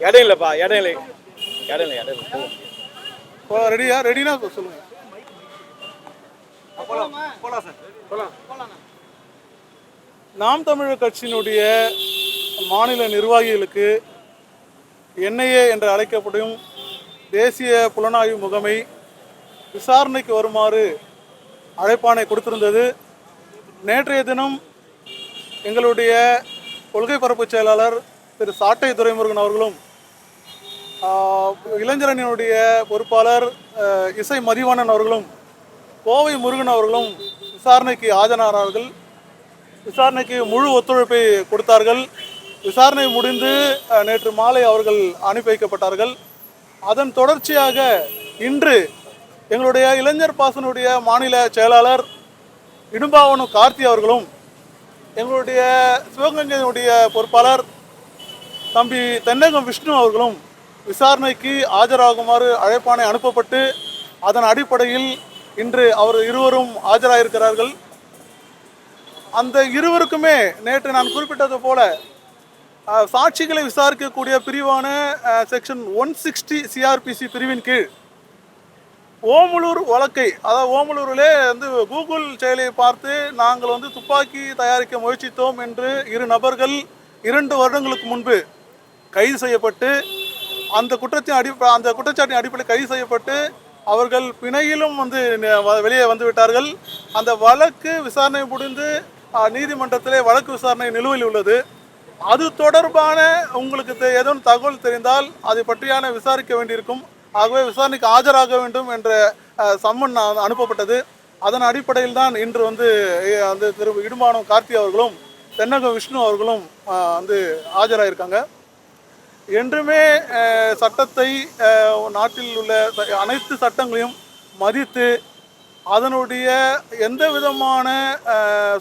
இடம் இல்லைப்பா இடம் இல்லை இடம் இல்லை இடம் இல்லை இப்போ ரெடியா ரெடினா சொல்லுங்க நாம் தமிழர் கட்சியினுடைய மாநில நிர்வாகிகளுக்கு என்ஐஏ என்று அழைக்கப்படும் தேசிய புலனாய்வு முகமை விசாரணைக்கு வருமாறு அழைப்பாணை கொடுத்திருந்தது. நேற்றைய தினம் எங்களுடைய கொள்கை பரப்பு செயலாளர் திரு சாட்டை துரைமுருகன் அவர்களும் இளைஞரணியினுடைய பொறுப்பாளர் இசை மதிவாணன் அவர்களும் கோவை முருகன் அவர்களும் விசாரணைக்கு ஆஜரானார்கள். விசாரணைக்கு முழு ஒத்துழைப்பை கொடுத்தார்கள். விசாரணை முடிந்து நேற்று மாலை அவர்கள் அனுப்பி வைக்கப்பட்டார்கள். அதன் தொடர்ச்சியாக இன்று எங்களுடைய இளைஞர் பாசனுடைய மாநில செயலாளர் இடும்பாவனு கார்த்தி அவர்களும் எங்களுடைய சிவகங்கையினுடைய பொறுப்பாளர் தம்பி தென்னகம் விஷ்ணு அவர்களும் விசாரணைக்கு ஆஜராகுமாறு அழைப்பானை அனுப்பப்பட்டு அதன் அடிப்படையில் இன்று அவர் இருவரும் ஆஜராயிருக்கிறார்கள். அந்த இருவருக்குமே நேற்று நான் குறிப்பிட்டது போல சாட்சிகளை விசாரிக்கக்கூடிய பிரிவான செக்ஷன் ஒன் சிக்ஸ்டி சிஆர்பிசி பிரிவின் கீழ் ஓமலூர் வழக்கை அதாவது ஓமலூரிலே வந்து கூகுள் செயலியை பார்த்து நாங்கள் வந்து துப்பாக்கி தயாரிக்க முயற்சித்தோம் என்று இரு நபர்கள் இரண்டு வருடங்களுக்கு முன்பு கைது செய்யப்பட்டு அந்த குற்றத்தின் அடி அந்த குற்றச்சாட்டின் அடிப்படையில் கைது செய்யப்பட்டு அவர்கள் பிணையிலும் வந்து வெளியே வந்து விட்டார்கள். அந்த வழக்கு விசாரணை முடிந்து நீதிமன்றத்திலே வழக்கு விசாரணை நிலுவையில் உள்ளது. அது தொடர்பான உங்களுக்கு தெ- தகவல் தெரிந்தால் அதை பற்றியான விசாரிக்க வேண்டியிருக்கும். ஆகவே விசாரணைக்கு ஆஜராக வேண்டும் என்ற சம்மன் அனுப்பப்பட்டது. அதன் அடிப்படையில் தான் இன்று வந்து அந்த திரு இடுமானம் கார்த்தி அவர்களும் தென்னகம் விஷ்ணு அவர்களும் வந்து ஆஜராயிருக்காங்க. என்றுமே சட்டத்தை நாட்டில் உள்ள அனைத்து சட்டங்களையும் மதித்து அதனுடைய எந்த விதமான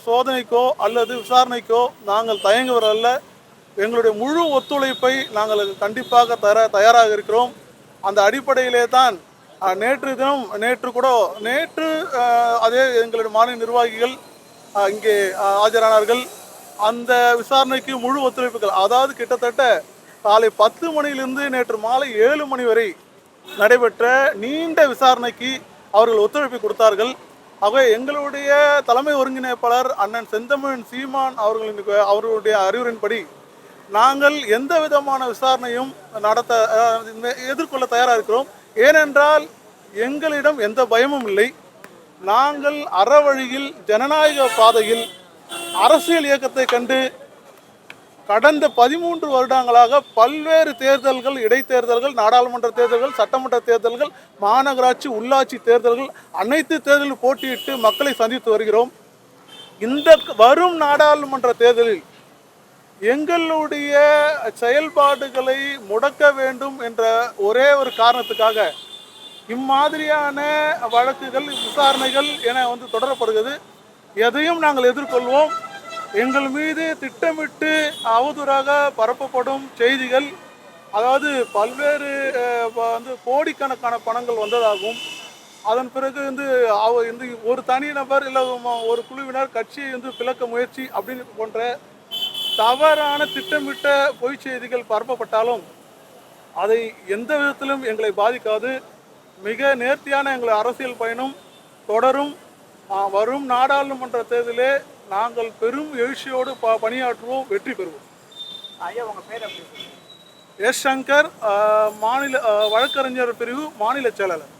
சோதனைக்கோ அல்லது விசாரணைக்கோ நாங்கள் தயங்குவதல்ல எங்களுடைய முழு ஒத்துழைப்பை நாங்கள் கண்டிப்பாக தர தயாராக இருக்கிறோம். அந்த அடிப்படையிலே தான் நேற்று தினம் நேற்று கூட நேற்று அதே எங்களுடைய மாநில நிர்வாகிகள் இங்கே ஆஜரானார்கள். அந்த விசாரணைக்கு முழு ஒத்துழைப்புகள் அதாவது கிட்டத்தட்ட காலை பத்து மணியிலிருந்து நேற்று மாலை ஏழு மணி வரை நடைபெற்ற நீண்ட விசாரணைக்கு அவர்கள் ஒத்துழைப்பு கொடுத்தார்கள். ஆகவே எங்களுடைய தலைமை ஒருங்கிணைப்பாளர் அண்ணன் செந்தமிழன் சீமான் அவர்களின் அவர்களுடைய அறிவுரையின்படி நாங்கள் எந்த விதமான விசாரணையும் நடத்த எதிர்கொள்ள தயாராக இருக்கிறோம். ஏனென்றால் எங்களிடம் எந்த பயமும் இல்லை. நாங்கள் அறவழியில் ஜனநாயக பாதையில் அரசியல் இயக்கத்தை கண்டு கடந்த பதிமூன்று வருடங்களாக பல்வேறு தேர்தல்கள் இடைத்தேர்தல்கள் நாடாளுமன்ற தேர்தல்கள் சட்டமன்ற தேர்தல்கள் மாநகராட்சி உள்ளாட்சி தேர்தல்கள் அனைத்து தேர்தலில் போட்டியிட்டு மக்களை சந்தித்து வருகிறோம். இந்த வரும் நாடாளுமன்ற தேர்தலில் எங்களுடைய செயல்பாடுகளை முடக்க வேண்டும் என்ற ஒரே ஒரு காரணத்துக்காக இம்மாதிரியான வழக்குகள் விசாரணைகள் என வந்து தொடரப்படுகிறது. எதையும் நாங்கள் எதிர்கொள்வோம். எங்கள் மீது திட்டமிட்டு அவதூறாக பரப்பப்படும் செய்திகள் அதாவது பல்வேறு வந்து கோடிக்கணக்கான பணங்கள் வந்ததாகும் அதன் பிறகு வந்து அவ இந்த ஒரு தனி நபர் இல்லை ஒரு குழுவினர் கட்சியை வந்து பிளக்க முயற்சி அப்படின்னு போன்ற தவறான திட்டமிட்ட பொய் செய்திகள் பரப்பப்பட்டாலும் அதை எந்த விதத்திலும் எங்களை பாதிக்காது. மிக நேர்த்தியான எங்கள் அரசியல் பயணம் தொடரும். வரும் நாடாளுமன்ற தேர்தலிலே நாங்கள் பெரும் எழுச்சியோடு ப பணியாற்றுவோம் வெற்றி பெறுவோம். ஐயா உங்க பேர் எஸ் சங்கர் மாநில வழக்கறிஞர் பிரிவு மாநில செயலாளர்.